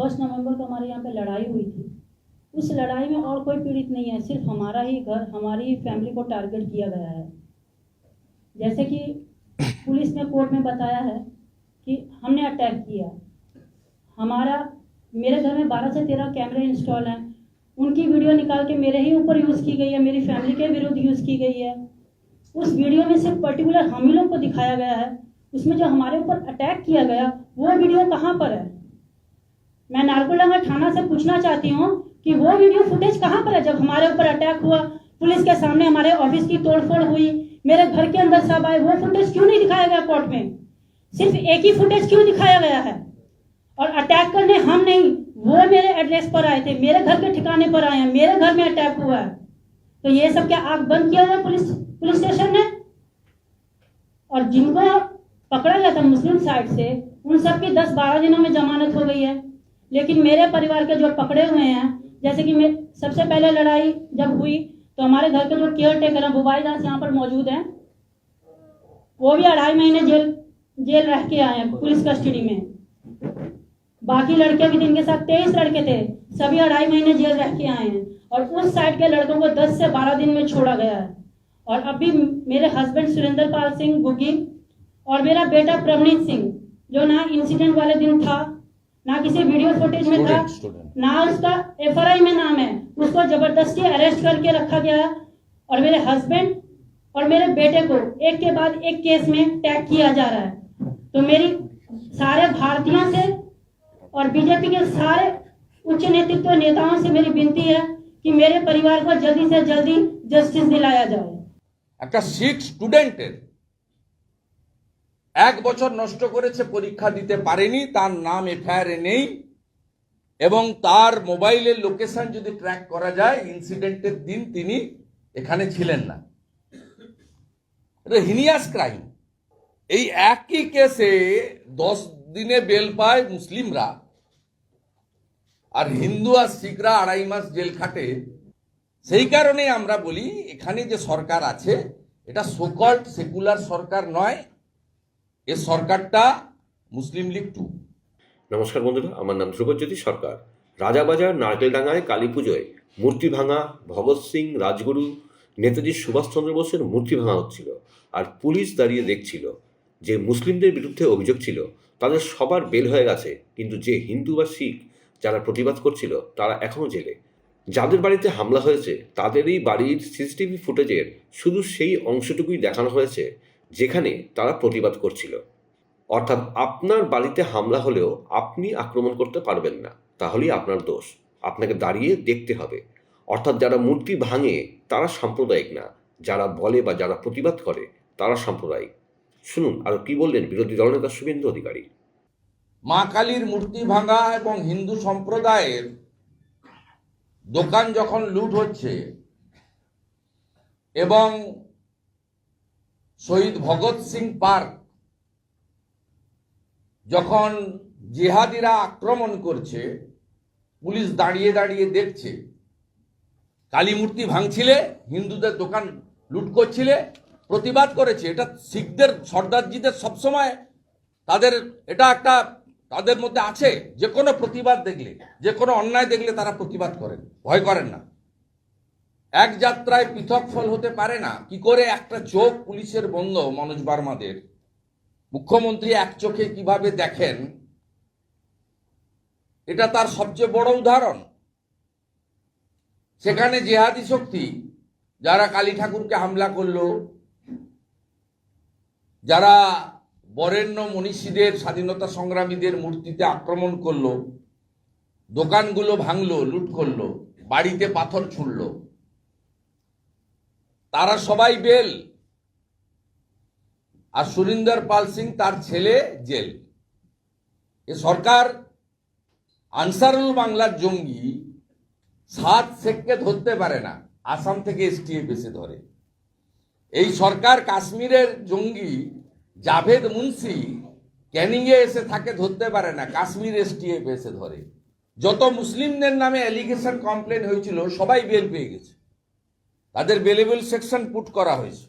First नवंबर को हमारे यहाँ पे लड़ाई हुई थी। उस लड़ाई में और कोई पीड़ित नहीं है, सिर्फ़ हमारा ही घर, हमारी ही फैमिली को टारगेट किया गया है। जैसे कि पुलिस ने कोर्ट में बताया है कि हमने अटैक किया। हमारा, मेरे घर में बारह से तेरह कैमरे इंस्टॉल हैं। उनकी वीडियो निकाल के मेरे ही ऊपर यूज़ की गई है, मेरी फैमिली के विरुद्ध यूज़ की गई है। उस वीडियो में सिर्फ़ पर्टिकुलर हम ही लोग को दिखाया गया है। उसमें जो हमारे ऊपर अटैक किया गया, वो वीडियो कहाँ पर है? मैं नारकोलडंगा थाना से पूछना चाहती हूँ कि वो वीडियो फुटेज कहाँ पर है? जब हमारे ऊपर अटैक हुआ, पुलिस के सामने हमारे ऑफ़िस की तोड़फोड़ हुई, मेरे घर के अंदर सब आए, वो फुटेज क्यों नहीं दिखाया गया कोर्ट में? सिर्फ़ एक ही फुटेज क्यों दिखाया गया है? और अटैक करने हम नहीं, वो मेरे एड्रेस पर आए थे, मेरे घर के ठिकाने पर आए हैं, मेरे घर में अटैक हुआ है। तो ये सब क्या आग बंद किया गया पुलिस पुलिस स्टेशन ने? और जिनको पकड़ा गया था मुस्लिम साइड से, उन सब की दस बारह दिनों में जमानत हो गई है। लेकिन मेरे परिवार के जो पकड़े हुए हैं, जैसे कि मैं सबसे पहले लड़ाई जब हुई तो हमारे घर के जो केयर टेकर हैं बुबाई दास यहाँ पर मौजूद हैं, वो भी अढ़ाई महीने जेल जेल रह के आए हैं, पुलिस कस्टडी में। बाकी लड़के भी जिनके साथ तेईस लड़के थे, सभी अढ़ाई महीने जेल रह के आए हैं। और उस साइड के लड़कों को दस से बारह दिन में छोड़ा गया है। और अभी मेरे हस्बैंड सुरेंद्र पाल सिंह गुगी और मेरा बेटा प्रवनीत सिंह, जो ना इंसिडेंट वाले दिन था ना किसी वीडियो फुटेज में था स्टूडेंट स्टूडेंट ना उसका एफआरआई में नाम है उसको जबरदस्ती अरेस्ट करके रखा गया है और मेरे हस्बैंड और मेरे बेटे को एक के बाद एक केस में टैग किया जा रहा है तो मेरी सारे भारतीयों से और बीजेपी के सारे उच्च नेतृत्व नेताओं से मेरी विनती है कि मेरे परिवार को जल्दी से जल्दी जस्टिस दिलाया जाए একটা শিখ স্টুডেন্টের এক বছর নষ্ট করেছে, পরীক্ষা দিতে পারেনি, তার নাম এফআইআরে নেই, এবং তার মোবাইলের লোকেশন যদি ট্র্যাক করা যায় ইনসিডেন্টের দিন তিনি এখানে ছিলেন না। এটা হিনিয়াস ক্রাইম। এই একই কেসে দশ দিনে বেল পায় মুসলিমরা, আর হিন্দু আর শিখরা আড়াই মাস জেল খাটে। সেই কারণে আমরা বলি, এখানে যে সরকার আছে, এটা সোকল্ড সেকুলার সরকার নয় এ সরকারটা মুসলিম লীগ টু নমস্কার বন্ধুরা, আমার নাম ধ্রুবজ্যোতি সরকার। রাজাবাজার, নারকেলডাঙ্গায় কালী পুজোয় মূর্তি ভাঙা ভগৎ সিং রাজগুরু, নেতাজি সুভাষচন্দ্র বোসের মূর্তি ভাঙা হচ্ছিল আর পুলিশ দাঁড়িয়ে দেখছিল যে মুসলিমদের বিরুদ্ধে অভিযোগ ছিল, তাদের সবার বেল হয়ে গেছে, কিন্তু যে হিন্দু বা শিখ যারা প্রতিবাদ করছিল, তারা এখনও জেলে। যাদের বাড়িতে হামলা হয়েছে, তাদেরই বাড়ির সিসিটিভি ফুটেজের শুধু সেই অংশটুকুই দেখানো হয়েছে যেখানে তারা প্রতিবাদ করছিল। অর্থাৎ আপনার বাড়িতে হামলা হলেও আপনি আক্রমণ করতে পারবেন না। তাহলেই আপনার দোষ। আপনাকে দাঁড়িয়ে দেখতে হবে। অর্থাৎ যারা মূর্তি ভাঙে, তারা সাম্প্রদায়িক না। যারা বলে বা যারা প্রতিবাদ করে, তারা সাম্প্রদায়িক। শুনুন, আর কি বললেন বিরোধী দলনেতা শুভেন্দু অধিকারী? মা কালীর মূর্তি ভাঙা এবং হিন্দু সম্প্রদায়ের দোকান যখন লুট হচ্ছে এবং শহীদ ভগৎ সিং পার্ক, যখন জিহাদিরা আক্রমণ করছে, পুলিশ দাঁড়িয়ে দাঁড়িয়ে দেখছে, কালী মূর্তি ভাঙছিলে, হিন্দুদের দোকান লুট করছিলে, প্রতিবাদ করেছে। এটা শিখদের, সর্দারজিদের সবসময় তাদের, এটা একটা তাদের মধ্যে আছে। যে কোনো প্রতিবাদ দেখলে, যে কোনো অন্যায় দেখলে তারা প্রতিবাদ করেন, ভয় করেন না। এক যাত্রায় পৃথক ফল হতে পারে না। কি করে একটা চোখ পুলিশের বন্ধ, মনোজ বার্মাদের? মুখ্যমন্ত্রী এক চোখে কীভাবে দেখেন? এটা তার সবচেয়ে বড় উদাহরণ। সেখানে জেহাদি শক্তি, যারা কালী ঠাকুরকে হামলা করল, যারা বরেণ্য মনীষীদের, স্বাধীনতা সংগ্রামীদের মূর্তিতে আক্রমণ করল, দোকানগুলো ভাঙলো, লুট করল, বাড়িতে পাথর ছুড়লো। তারা সবাই বেল। আর সুরিন্দর পাল সিং তার ছেলে জেল। এ সরকার আনসারুল বাংলার জঙ্গি সাত শেখকে ধরতে পারে না, আসাম থেকে এসটিএফ এসে ধরে। এই সরকার কাশ্মীরের জঙ্গি জাভেদ মুন্সি ক্যানিংয়ে এসে থাকে ধরতে পারে না, কাশ্মীর এসটিএফ এসে ধরে। যত মুসলিমদের নামে অ্যালিগেশন কমপ্লেন হয়েছিল, সবাই বেল পেয়ে গেছে। তাদের বেলেবেল সেকশন পুট করা হয়েছে।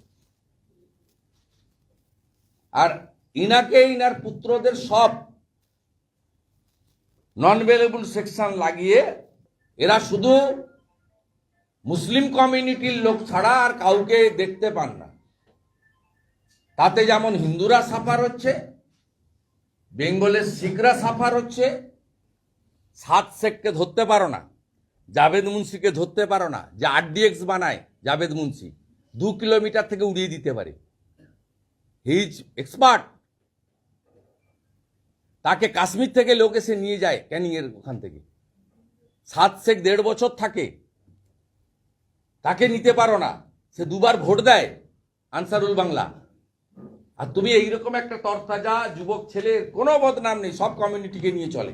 আর ইনাকে ইনার পুত্রদের সব নন ভেলেবল সেকশন লাগিয়ে এরা শুধু মুসলিম কমিউনিটির লোক ছাড়া আর কাউকে দেখতে পান না। তাতে যেমন হিন্দুরা সাফার হচ্ছে, বেঙ্গলের শিখরা সাফার হচ্ছে, সাত শেখকে ধরতে পারো না। জাভেদ মুন্সিকে ধরতে পারো না, যে আরডিএক্স বানায় জাভেদ মুন্সি। দু কিলোমিটার থেকে উড়িয়ে দিতে পারে। হিজ এক্সপার্ট তাকে কাশ্মীর থেকে লোক এসে নিয়ে যায় ক্যানিং এর ওখান থেকে। সাত সেক দেড় বছর থাকে। তাকে নিতে পারো না। সে দুবার ভোট দেয় আনসারুল বাংলা। আর তুমি এইরকম একটা তরতাজা যুবক ছেলের কোনো বদনাম নেই, সব কমিউনিটিকে নিয়ে চলে।